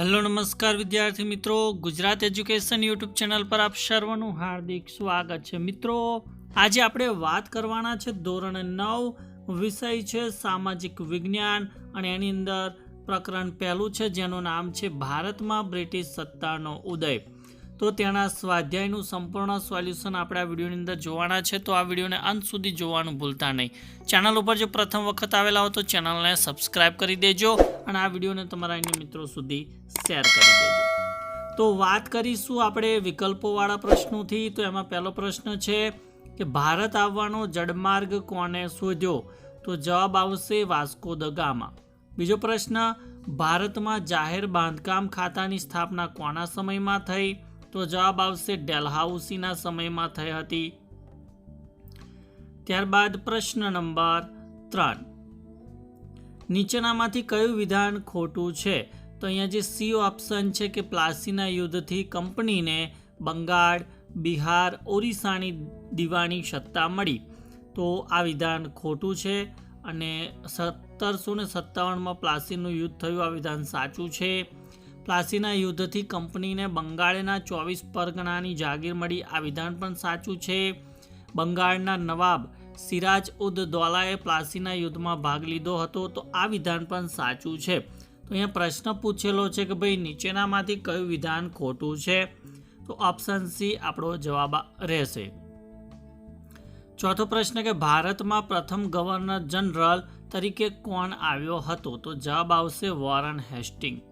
Hello, નમસ્કાર વિદ્યાર્થી મિત્રો. ગુજરાત એજ્યુકેશન યુટ્યુબ ચેનલ પર આપ સર્વનું હાર્દિક સ્વાગત છે. મિત્રો, આજે આપણે વાત કરવાના છે ધોરણ નવ વિષય છે સામાજિક વિજ્ઞાન અને એની અંદર પ્રકરણ પહેલું છે, જેનું નામ છે ભારતમાં બ્રિટિશ સત્તાનો ઉદય. તો તેના સ્વાધ્યાયનું સંપૂર્ણ સોલ્યુશન આપણે આ વિડીયોની અંદર જોવાના છે. તો આ વિડીયોને અંત સુધી જોવાનું ભૂલતા નહીં. ચેનલ ઉપર જો પ્રથમ વખત આવેલા હો તો ચેનલને સબસ્ક્રાઈબ કરી દેજો અને આ વિડીયોને તમારા અન્ય મિત્રો સુધી શેર કરી દેજો. તો વાત કરીશું આપણે વિકલ્પોવાળા પ્રશ્નોથી. તો એમાં પહેલો પ્રશ્ન છે કે ભારત આવવાનો જળમાર્ગ કોને શોધ્યો? તો જવાબ આવશે વાસ્કો દ ગામા. બીજો પ્રશ્ન, ભારતમાં જાહેર બાંધકામ ખાતાની સ્થાપના કોના સમયમાં થઈ? તો જવાબ આવશે ડેલહાઉસીના સમયમાં થઈ હતી. ત્યારબાદ પ્રશ્ન નંબર ત્રણ. નીચેનામાંથી કયું વિધાન ખોટું છે? તો અહીંયા જે સી ઓપ્શન છે કે પ્લાસીના યુદ્ધથી કંપનીને બંગાળ, બિહાર ઓરિસ્સાની દીવાની સત્તા મળી. તો આ વિધાન ખોટું છે અને સત્તરસો ને સત્તાવનમાં પ્લાસીનું યુદ્ધ થયું. આ વિધાન સાચું છે? પ્લાસીના યુદ્ધથી કંપનીને બંગાળના ચોવીસ પરગણાની જાગીર મળી. આ વિધાન પણ સાચું છે. બંગાળના નવાબ સિરાજ ઉદ દૌલાએ પ્લાસીના યુદ્ધમાં ભાગ લીધો હતો. તો આ વિધાન પણ સાચું છે. તો અહીંયા પ્રશ્ન પૂછેલો છે કે ભાઈ નીચેનામાંથી કયું વિધાન ખોટું છે? તો ઓપ્શન સી આપણો જવાબ રહેશે. ચોથો પ્રશ્ન કે ભારતમાં પ્રથમ ગવર્નર જનરલ તરીકે કોણ આવ્યો હતો? તો જવાબ આવશે વોરન હેસ્ટિંગ.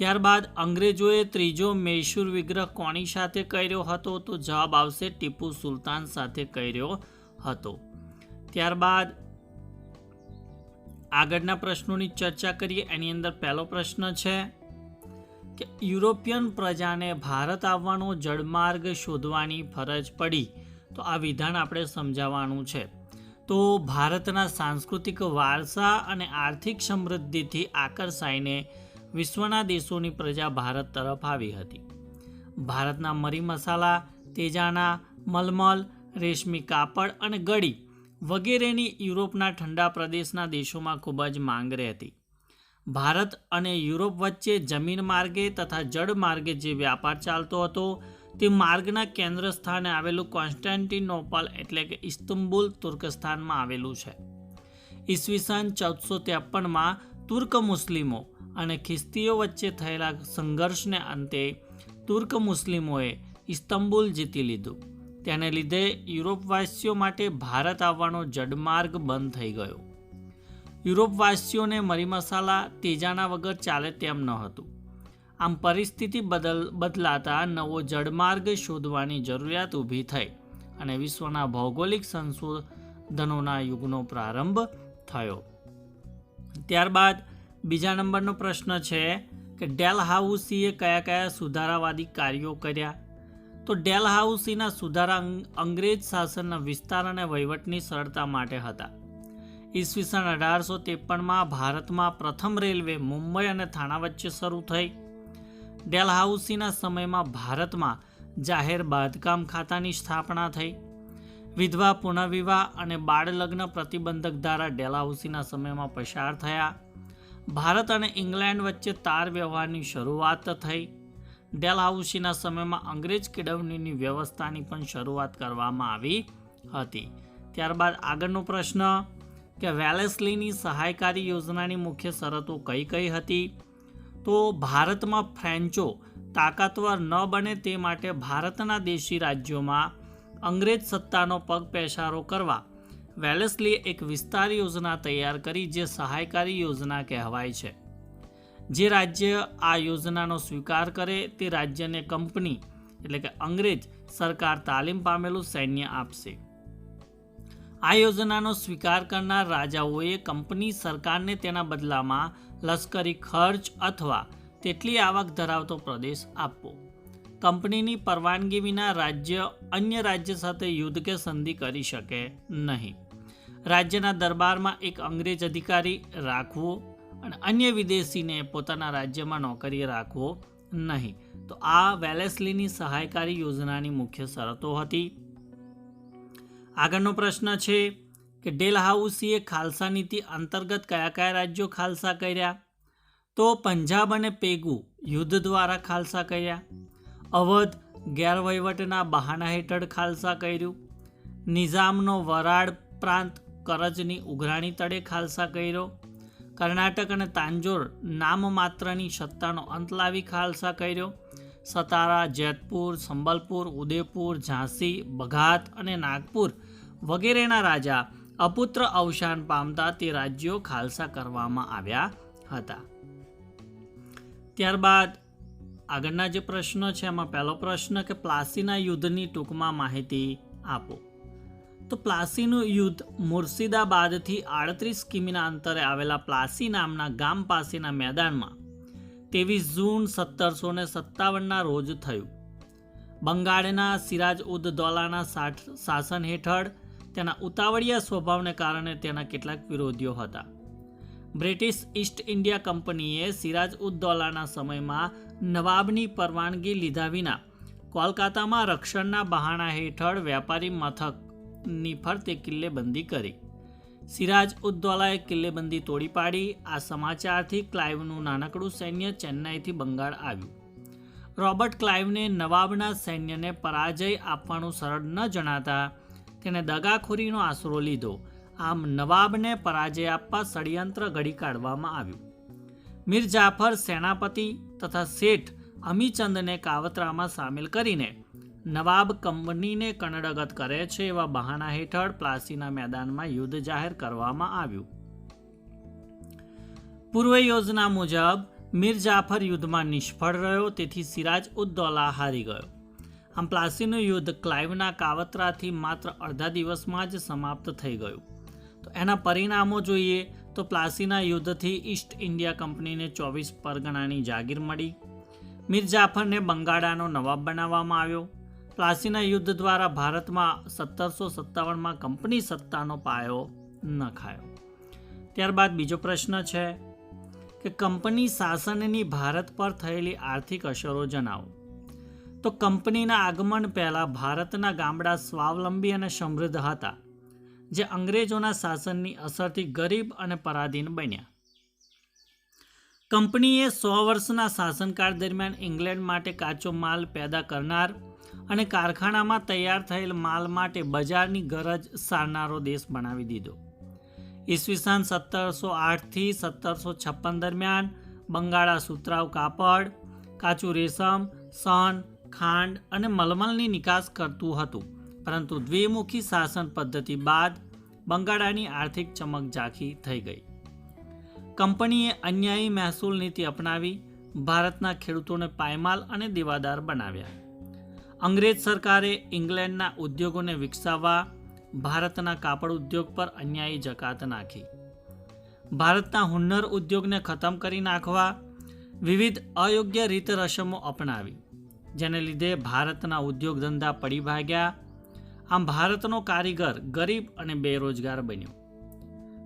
ત્યારબાદ અંગ્રેજોએ ત્રીજો મૈસૂર વિગ્રહ કોની સાથે કર્યો હતો તો જવાબ આવશે ટીપુ સુલતાન સાથે કર્યો હતો. ત્યારબાદ આગળના પ્રશ્નોની ચર્ચા કરીએ. એની અંદર પહેલો પ્રશ્ન છે કે યુરોપિયન પ્રજાને ભારત આવવાનો જળમાર્ગ શોધવાની ફરજ પડી. તો આ વિધાન આપણે સમજાવવાનું છે. તો ભારતના સાંસ્કૃતિક વારસા અને આર્થિક સમૃદ્ધિથી આકર્ષાઈને વિશ્વના દેશોની પ્રજા ભારત તરફ આવી હતી. ભારતના મરી મસાલા, તેજાના મલમલ, રેશમી કાપડ અને ગળી વગેરેની યુરોપના ઠંડા પ્રદેશના દેશોમાં ખૂબ જ માંગ રહેતી. ભારત અને યુરોપ વચ્ચે જમીન માર્ગે તથા જળ માર્ગે જે વ્યાપાર ચાલતો હતો, તે માર્ગના કેન્દ્ર સ્થાને આવેલું કોન્સ્ટાન્ટિનોપલ એટલે કે ઇસ્તંબુલ તુર્કસ્તાનમાં આવેલું છે. ઈસવીસન ચૌદસો ત્રેપનમાં તુર્ક મુસ્લિમો અને ખ્રિસ્તીઓ વચ્ચે થયેલા સંઘર્ષને અંતે તુર્ક મુસ્લિમોએ ઇસ્તંબુલ જીતી લીધું. તેને લીધે યુરોપવાસીઓ માટે ભારત આવવાનો જડમાર્ગ બંધ થઈ ગયો. યુરોપવાસીઓને મરી મસાલા તેજાના વગર ચાલે તેમ ન હતું. આમ પરિસ્થિતિ બદલ બદલાતા નવો જળમાર્ગ શોધવાની જરૂરિયાત ઊભી થઈ અને વિશ્વના ભૌગોલિક સંશોધનોના યુગનો પ્રારંભ થયો. ત્યારબાદ બીજા નંબરનો પ્રશ્ન છે કે ડેલ હાઉસીએ કયા કયા સુધારાવાદી કાર્યો કર્યા? તો ડેલ હાઉસીના સુધારા અંગ્રેજ શાસનના વિસ્તાર અને વહીવટની સરળતા માટે હતા. ઈસવીસન અઢારસો ત્રેપનમાં ભારતમાં પ્રથમ રેલવે મુંબઈ અને થાણા વચ્ચે શરૂ થઈ. ડેલહાઉસીના સમયમાં ભારતમાં જાહેર બાંધકામ ખાતાની સ્થાપના થઈ. વિધવા પુનઃવિવાહ અને બાળલગ્ન પ્રતિબંધક ધારા ડેલહાઉસીના સમયમાં પસાર થયા. ભારત અને ઇંગ્લેન્ડ વચ્ચે તાર વ્યવહારની શરૂઆત થઈ. ડેલહાઉસીના સમયમાં અંગ્રેજ કેળવણીની વ્યવસ્થાની પણ શરૂઆત કરવામાં આવી હતી. ત્યારબાદ આગળનો પ્રશ્ન, કે વેલેસલીની સહાયકારી યોજનાની મુખ્ય શરતો કઈ કઈ હતી? તો ભારતમાં ફ્રેન્ચો તાકાતવર ન બને તે માટે ભારતના દેશી રાજ્યોમાં અંગ્રેજ સત્તાનો પગ પેસારો કરવા વેલેસ્લીએ એક વિસ્તાર યોજના તૈયાર કરી જે સહાયકારી યોજના કહેવાય છે. જે રાજ્ય આ યોજનાનો સ્વીકાર કરે તે રાજ્યને કંપની એટલે કે અંગ્રેજ સરકાર તાલીમ પામેલું સૈન્ય આપશે. આ યોજનાનો સ્વીકાર કરનાર રાજાઓએ કંપની સરકારને તેના બદલામાં લશ્કરી ખર્ચ અથવા તેટલી આવક ધરાવતો પ્રદેશ આપવો. કંપનીની પરવાનગી વિના રાજ્ય અન્ય રાજ્ય સાથે યુદ્ધ કે સંધિ કરી શકે નહીં. રાજ્યના દરબારમાં એક અંગ્રેજ અધિકારી રાખવો અને અન્ય વિદેશીને પોતાના રાજ્યમાં નોકરીએ રાખવો નહીં. તો આ વેલેસલીની સહાયકારી યોજનાની મુખ્ય શરતો હતી. આગળનો પ્રશ્ન છે કે ડેલહાઉસીએ ખાલસા નીતિ અંતર્ગત કયા કયા રાજ્યો ખાલસા કર્યા? તો પંજાબ અને પેગુ યુદ્ધ દ્વારા ખાલસા કર્યા. અવધ ગેરવહીવટના બહાના હેઠળ ખાલસા કર્યું. નિઝામનો વરાડ પ્રાંત કરજની ઉઘરાણી તળે ખાલસા કર્યો. કર્ણાટક અને તાંજોર નામ માત્રની સત્તાનો અંત લાવી ખાલસા કર્યો. સતારા, જેતપુર, સંબલપુર ઉદયપુર ઝાંસી, બઘાત અને નાગપુર વગેરેના રાજા અપુત્ર અવસાન પામતા તે રાજ્યો ખાલસા કરવામાં આવ્યા હતા. ત્યારબાદ આગળના જે પ્રશ્નો છે, એમાં પહેલો પ્રશ્ન કે પ્લાસીના યુદ્ધની ટૂંકમાં માહિતી આપો. તો પ્લાસીનું યુદ્ધ મુર્શિદાબાદથી આડત્રીસ કિમીના અંતરે આવેલા પ્લાસી નામના ગામ પાસેના મેદાનમાં ત્રેવીસ જૂન સત્તરસો ને સત્તાવનના રોજ થયું. બંગાળના સિરાજ ઉદ દૌલાના શાસન હેઠળ તેના ઉતાવળિયા સ્વભાવને કારણે તેના કેટલાક વિરોધીઓ હતા. બ્રિટિશ ઈસ્ટ ઇન્ડિયા કંપનીએ સિરાજ ઉદ દૌલાના સમયમાં નવાબની પરવાનગી લીધા વિના કોલકાતામાં રક્ષણના બહાણા હેઠળ વ્યાપારી મથકની ફરતે કિલ્લેબંધી કરી. સિરાજ ઉદ્દૌલાએ કિલ્લેબંધી તોડી પાડી. આ સમાચારથી ક્લાઇવનું નાનકડું સૈન્ય ચેન્નાઈથી બંગાળ આવ્યું. રોબર્ટ ક્લાઇવને નવાબના સૈન્યને પરાજય આપવાનું સરળ ન જણાતા તેને દગાખોરીનો આશરો લીધો. આમ નવાબને પરાજય આપવા ષડયંત્ર ઘડી કાઢવામાં આવ્યું. મીર જાફર સેનાપતિ તથા શેઠ અમીચંદને કાવતરામાં સામેલ કરીને નવાબ કંપનીને કણડગત કરે છે એવા બહાના હેઠળ પ્લાસીના મેદાનમાં યુદ્ધ જાહેર કરવામાં આવ્યું. પૂર્વ યોજના મુજબ મીર જાફર યુદ્ધમાં નિષ્ફળ રહ્યો, તેથી સિરાજ ઉદ્દૌલા હારી ગયો. આમ પ્લાસીનું યુદ્ધ ક્લાઇવના કાવતરાથી માત્ર અડધા દિવસમાં જ સમાપ્ત થઈ ગયું. તો એના પરિણામો જોઈએ તો પ્લાસીના યુદ્ધથી ઈસ્ટ ઇન્ડિયા કંપનીને ચોવીસ પરગણાની જાગીર મળી. મીર જાફરને બંગાળાનો નવાબ બનાવવામાં આવ્યો. પ્લાસીના યુદ્ધ દ્વારા ભારતમાં સત્તરસો સત્તાવનમાં કંપની સત્તાનો પાયો નખાયો. ત્યારબાદ બીજો પ્રશ્ન છે કે કંપની શાસનની ભારત પર થયેલી આર્થિક અસરો જણાવો. તો કંપનીના આગમન પહેલાં ભારતના ગામડા સ્વાવલંબી અને સમૃદ્ધ હતા, જે અંગ્રેજોના શાસનની અસરથી ગરીબ અને પરાધીન બન્યા. કંપનીએ સો વર્ષના શાસનકાળ દરમિયાન ઇંગ્લેન્ડ માટે કાચો માલ પેદા કરનાર અને કારખાનામાં તૈયાર થયેલ માલ માટે બજારની ગરજ સારનારો દેશ બનાવી દીધો. ઈસવીસન સત્તરસો આઠથી સત્તરસો છપ્પન દરમિયાન બંગાળા સુતરાવ કાપડ, કાચું રેશમ, સન, ખાંડ અને મલમલની નિકાસ કરતું હતું. પરંતુ દ્વિમુખી શાસન પદ્ધતિ બાદ બંગાળાની આર્થિક ચમક ઝાંખી થઈ ગઈ. કંપનીએ અન્યાયી મહેસૂલ નીતિ અપનાવી, ભારતના ખેડૂતોને પાયમાલ અને દેવાદાર બનાવ્યા. અંગ્રેજ સરકારે ઇંગ્લેન્ડના ઉદ્યોગોને વિકસાવવા, ભારતના કાપડ ઉદ્યોગ પર અન્યાયી જકાત નાખી. ભારતના હુન્નર ઉદ્યોગને ખતમ કરી નાખવા વિવિધ અયોગ્ય રીત રસમો અપનાવી, જેને લીધે ભારતના ઉદ્યોગ ધંધા પડી ભાગ્યા. આમ ભારતનો કારીગર ગરીબ અને બેરોજગાર બન્યો.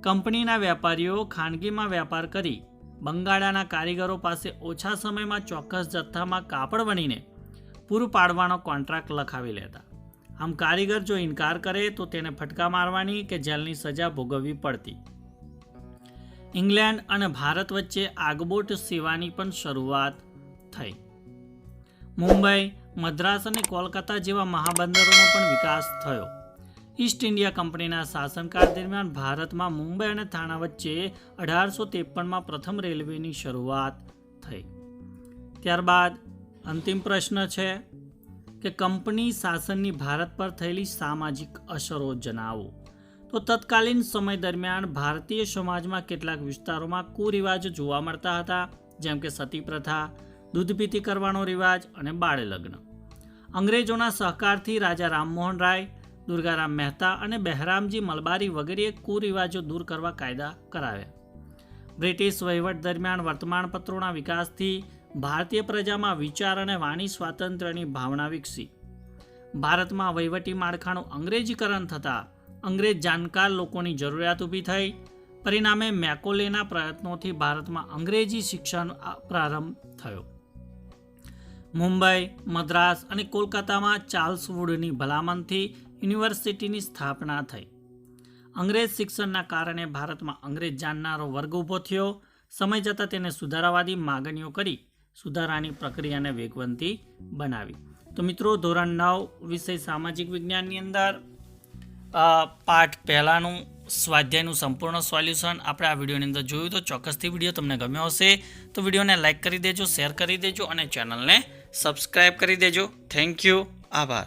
કંપનીના વેપારીઓ ખાનગીમાં વેપાર કરી બંગાળાના કારીગરો પાસે ઓછા સમયમાં ચોક્કસ જથ્થામાં કાપડ બનીને પૂરું પાડવાનો કોન્ટ્રાક્ટ લખાવી લેતા. આમ કારીગર જો ઇનકાર કરે તો તેને ફટકા મારવાની કે જેલની સજા ભોગવવી પડતી. ઇંગ્લેન્ડ અને ભારત વચ્ચે આગબોટ સેવાની પણ શરૂઆત થઈ. મુંબઈ, મદ્રાસ અને કોલકાતા જેવા મહાબંદરોનો પણ વિકાસ થયો. ઈસ્ટ ઇન્ડિયા કંપનીના શાસનકાળ દરમિયાન ભારતમાં મુંબઈ અને થાણા વચ્ચે અઢારસો ત્રેપનમાં પ્રથમ રેલવેની શરૂઆત થઈ. ત્યારબાદ અંતિમ પ્રશ્ન છે કે કંપની શાસનની ભારત પર થયેલી સામાજિક અસરો જણાવો. તો તત્કાલીન સમય દરમિયાન ભારતીય સમાજમાં કેટલાક વિસ્તારોમાં કુરિવાજો જોવા મળતા હતા, જેમ કે સતી પ્રથા દૂધપીતી કરવાનો રિવાજ અને બાળ લગ્ન. અંગ્રેજોના સહકારથી રાજા રામમોહન રાય, દુર્ગારામ મહેતા અને બહેરામજી મલબારી વગેરેએ કુરિવાજો દૂર કરવા કાયદા કરાવ્યા. બ્રિટિશ વહીવટ દરમિયાન વર્તમાનપત્રોના વિકાસથી ભારતીય પ્રજામાં વિચાર અને વાણી સ્વાતંત્ર્યની ભાવના વિકસી. ભારતમાં વહીવટી માળખાનું અંગ્રેજીકરણ થતાં અંગ્રેજ જાણકાર લોકોની જરૂરિયાત ઊભી થઈ. પરિણામે મેકોલેના પ્રયત્નોથી ભારતમાં અંગ્રેજી શિક્ષણ પ્રારંભ થયો. મુંબઈ, મદ્રાસ અને કોલકાતામાં ચાર્લ્સ વુડની ભલામણથી યુનિવર્સિટીની સ્થાપના થઈ. અંગ્રેજ શિક્ષણના કારણે ભારતમાં અંગ્રેજ જાણનારો વર્ગ ઊભો થયો. સમય જતાં તેને સુધારાવાદી માગણીઓ કરી. સુધારાની પ્રક્રિયાને વેગવંતી બનાવી. તો મિત્રો, ધોરણ નવ વિષય સામાજિક વિજ્ઞાનની અંદર પાઠ પહેલાંનું સ્વાધ્યાયનું સંપૂર્ણ સોલ્યુશન આપણે આ વિડીયોની અંદર જોયું. તો ચોક્કસથી વીડિયો તમને ગમ્યો હશે તો વિડીયોને લાઇક કરી દેજો, શેર કરી દેજો અને ચેનલને સબસ્ક્રાઈબ કરી દેજો. Thank you. આભાર.